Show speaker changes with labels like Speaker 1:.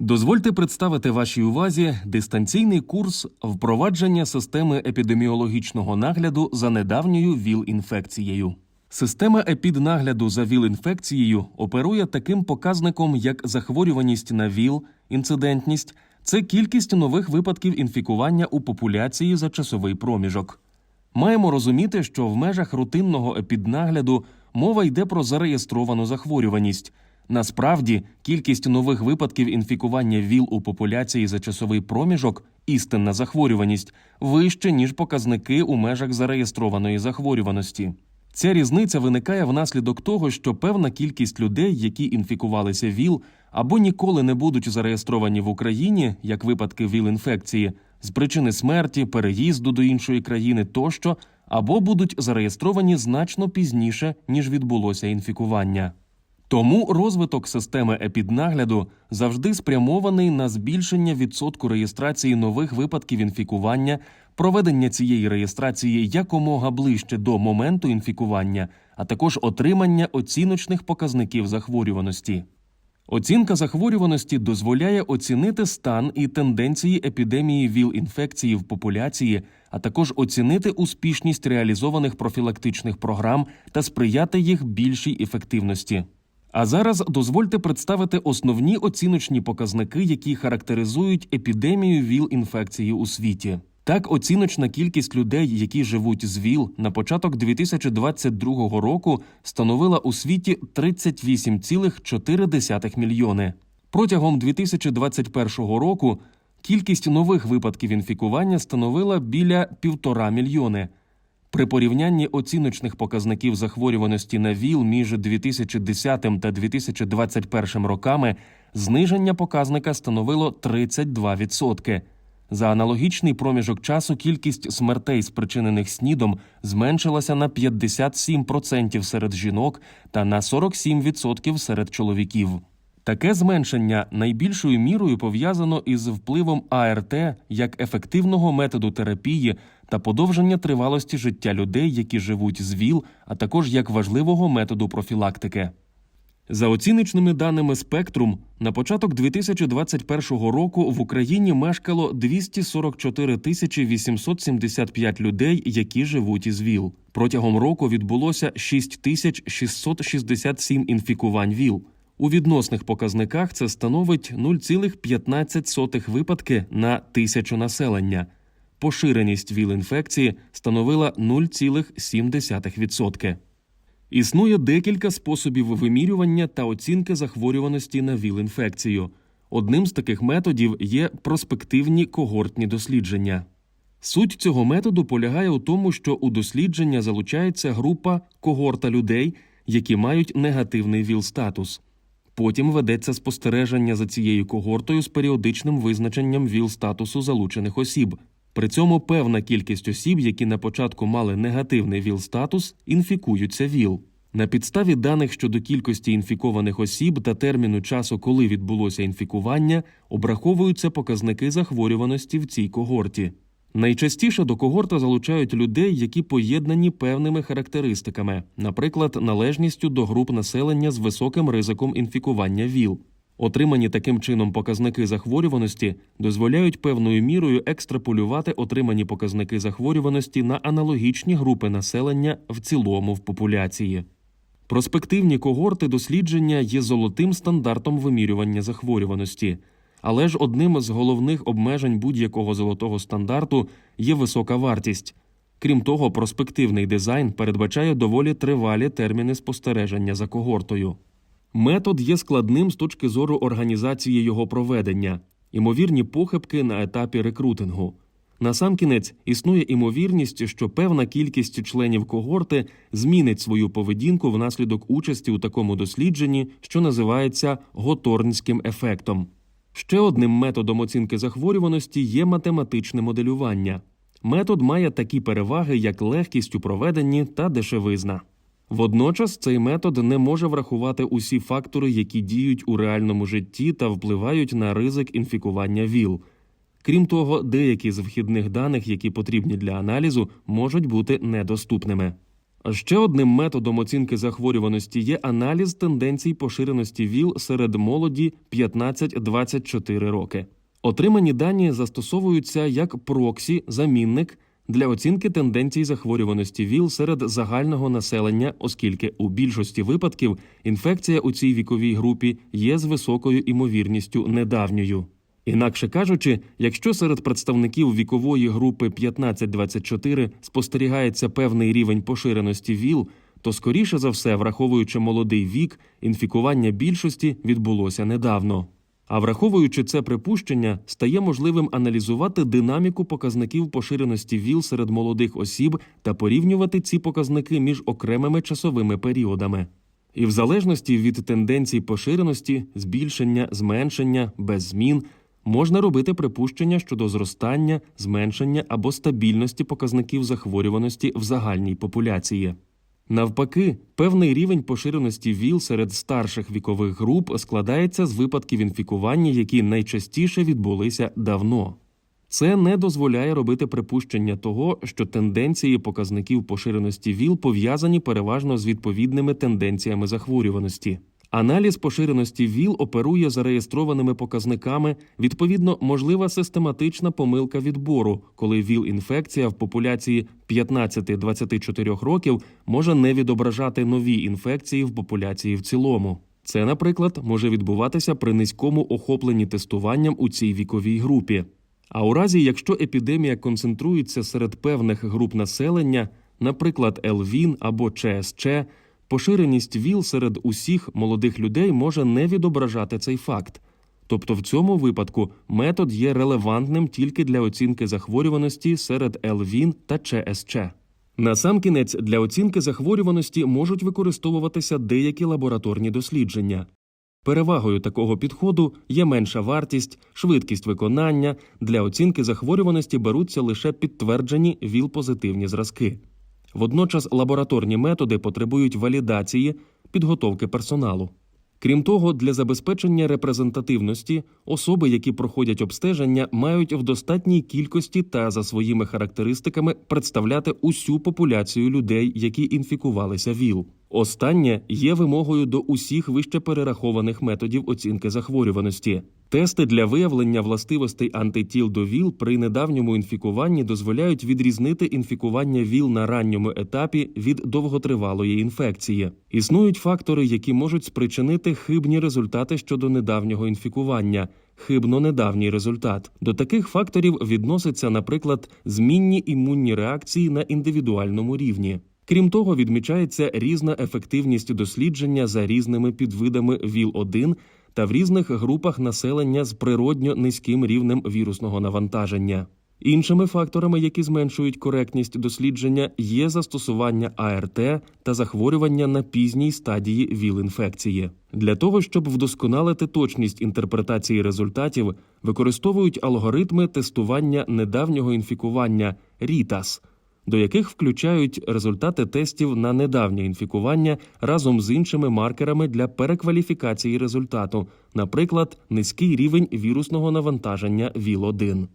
Speaker 1: Дозвольте представити вашій увазі дистанційний курс впровадження системи епідеміологічного нагляду за недавньою ВІЛ-інфекцією. Система епіднагляду за ВІЛ-інфекцією оперує таким показником, як захворюваність на ВІЛ, інцидентність це кількість нових випадків інфікування у популяції за часовий проміжок. Маємо розуміти, що в межах рутинного епіднагляду мова йде про зареєстровану захворюваність. Насправді, кількість нових випадків інфікування ВІЛ у популяції за часовий проміжок, істинна захворюваність, вище, ніж показники у межах зареєстрованої захворюваності. Ця різниця виникає внаслідок того, що певна кількість людей, які інфікувалися ВІЛ, або ніколи не будуть зареєстровані в Україні, як випадки ВІЛ-інфекції, з причини смерті, переїзду до іншої країни тощо, або будуть зареєстровані значно пізніше, ніж відбулося інфікування. Тому розвиток системи епіднагляду завжди спрямований на збільшення відсотку реєстрації нових випадків інфікування, проведення цієї реєстрації якомога ближче до моменту інфікування, а також отримання оціночних показників захворюваності. Оцінка захворюваності дозволяє оцінити стан і тенденції епідемії ВІЛ-інфекції в популяції, а також оцінити успішність реалізованих профілактичних програм та сприяти їх більшій ефективності. А зараз дозвольте представити основні оціночні показники, які характеризують епідемію ВІЛ-інфекції у світі. Так, оціночна кількість людей, які живуть з ВІЛ, на початок 2022 року становила у світі 38,4 мільйони. Протягом 2021 року кількість нових випадків інфікування становила біля півтора мільйони. При порівнянні оціночних показників захворюваності на ВІЛ між 2010 та 2021 роками зниження показника становило 32%. За аналогічний проміжок часу кількість смертей, спричинених СНІДом, зменшилася на 57% серед жінок та на 47% серед чоловіків. Таке зменшення найбільшою мірою пов'язано із впливом АРТ як ефективного методу терапії та подовження тривалості життя людей, які живуть з ВІЛ, а також як важливого методу профілактики. За оціночними даними Спектрум, на початок 2021 року в Україні мешкало 244 тисячі 875 людей, які живуть із ВІЛ. Протягом року відбулося 6 тисяч 667 інфікувань ВІЛ. У відносних показниках це становить 0,15 випадки на тисячу населення. Поширеність ВІЛ-інфекції становила 0,7%. Існує декілька способів вимірювання та оцінки захворюваності на ВІЛ-інфекцію. Одним з таких методів є проспективні когортні дослідження. Суть цього методу полягає у тому, що у дослідження залучається група когорта людей, які мають негативний ВІЛ-статус. Потім ведеться спостереження за цією когортою з періодичним визначенням ВІЛ-статусу залучених осіб. При цьому певна кількість осіб, які на початку мали негативний ВІЛ-статус, інфікуються ВІЛ. На підставі даних щодо кількості інфікованих осіб та терміну часу, коли відбулося інфікування, обраховуються показники захворюваності в цій когорті. Найчастіше до когорта залучають людей, які поєднані певними характеристиками, наприклад, належністю до груп населення з високим ризиком інфікування ВІЛ. Отримані таким чином показники захворюваності дозволяють певною мірою екстраполювати отримані показники захворюваності на аналогічні групи населення в цілому в популяції. Проспективні когорти дослідження є золотим стандартом вимірювання захворюваності, але ж одним з головних обмежень будь-якого золотого стандарту є висока вартість. Крім того, проспективний дизайн передбачає доволі тривалі терміни спостереження за когортою. Метод є складним з точки зору організації його проведення, імовірні похибки на етапі рекрутингу. Насамкінець існує імовірність, що певна кількість членів когорти змінить свою поведінку внаслідок участі у такому дослідженні, що називається готорнським ефектом. Ще одним методом оцінки захворюваності є математичне моделювання. Метод має такі переваги, як легкість у проведенні та дешевизна. Водночас цей метод не може врахувати усі фактори, які діють у реальному житті та впливають на ризик інфікування ВІЛ. Крім того, деякі з вхідних даних, які потрібні для аналізу, можуть бути недоступними. Ще одним методом оцінки захворюваності є аналіз тенденцій поширеності ВІЛ серед молоді 15-24 роки. Отримані дані застосовуються як проксі, замінник для оцінки тенденцій захворюваності ВІЛ серед загального населення, оскільки у більшості випадків інфекція у цій віковій групі є з високою імовірністю недавньою. Інакше кажучи, якщо серед представників вікової групи 15-24 спостерігається певний рівень поширеності ВІЛ, то скоріше за все, враховуючи молодий вік, інфікування більшості відбулося недавно. А враховуючи це припущення, стає можливим аналізувати динаміку показників поширеності ВІЛ серед молодих осіб та порівнювати ці показники між окремими часовими періодами. І в залежності від тенденцій поширеності, збільшення, зменшення, без змін, можна робити припущення щодо зростання, зменшення або стабільності показників захворюваності в загальній популяції. Навпаки, певний рівень поширеності ВІЛ серед старших вікових груп складається з випадків інфікування, які найчастіше відбулися давно. Це не дозволяє робити припущення того, що тенденції показників поширеності ВІЛ пов'язані переважно з відповідними тенденціями захворюваності. Аналіз поширеності ВІЛ оперує зареєстрованими показниками, відповідно, можлива систематична помилка відбору, коли ВІЛ-інфекція в популяції 15-24 років може не відображати нові інфекції в популяції в цілому. Це, наприклад, може відбуватися при низькому охопленні тестуванням у цій віковій групі. А у разі, якщо епідемія концентрується серед певних груп населення, наприклад, ЛВІН або ЧСЧ, поширеність ВІЛ серед усіх молодих людей може не відображати цей факт. Тобто в цьому випадку метод є релевантним тільки для оцінки захворюваності серед ЛВІН та ЧСЧ. Насамкінець для оцінки захворюваності можуть використовуватися деякі лабораторні дослідження. Перевагою такого підходу є менша вартість, швидкість виконання. Для оцінки захворюваності беруться лише підтверджені ВІЛ-позитивні зразки. Водночас лабораторні методи потребують валідації, підготовки персоналу. Крім того, для забезпечення репрезентативності особи, які проходять обстеження, мають в достатній кількості та за своїми характеристиками представляти усю популяцію людей, які інфікувалися ВІЛ. Останнє є вимогою до усіх вище перерахованих методів оцінки захворюваності. Тести для виявлення властивостей антитіл до ВІЛ при недавньому інфікуванні дозволяють відрізнити інфікування ВІЛ на ранньому етапі від довготривалої інфекції. Існують фактори, які можуть спричинити хибні результати щодо недавнього інфікування. Хибно-недавній результат до таких факторів відноситься, наприклад, змінні імунні реакції на індивідуальному рівні. Крім того, відмічається різна ефективність дослідження за різними підвидами ВІЛ-1 та в різних групах населення з природньо низьким рівнем вірусного навантаження. Іншими факторами, які зменшують коректність дослідження, є застосування АРТ та захворювання на пізній стадії ВІЛ-інфекції. Для того, щоб вдосконалити точність інтерпретації результатів, використовують алгоритми тестування недавнього інфікування RITAS – до яких включають результати тестів на недавнє інфікування разом з іншими маркерами для перекваліфікації результату, наприклад, низький рівень вірусного навантаження ВІЛ-1.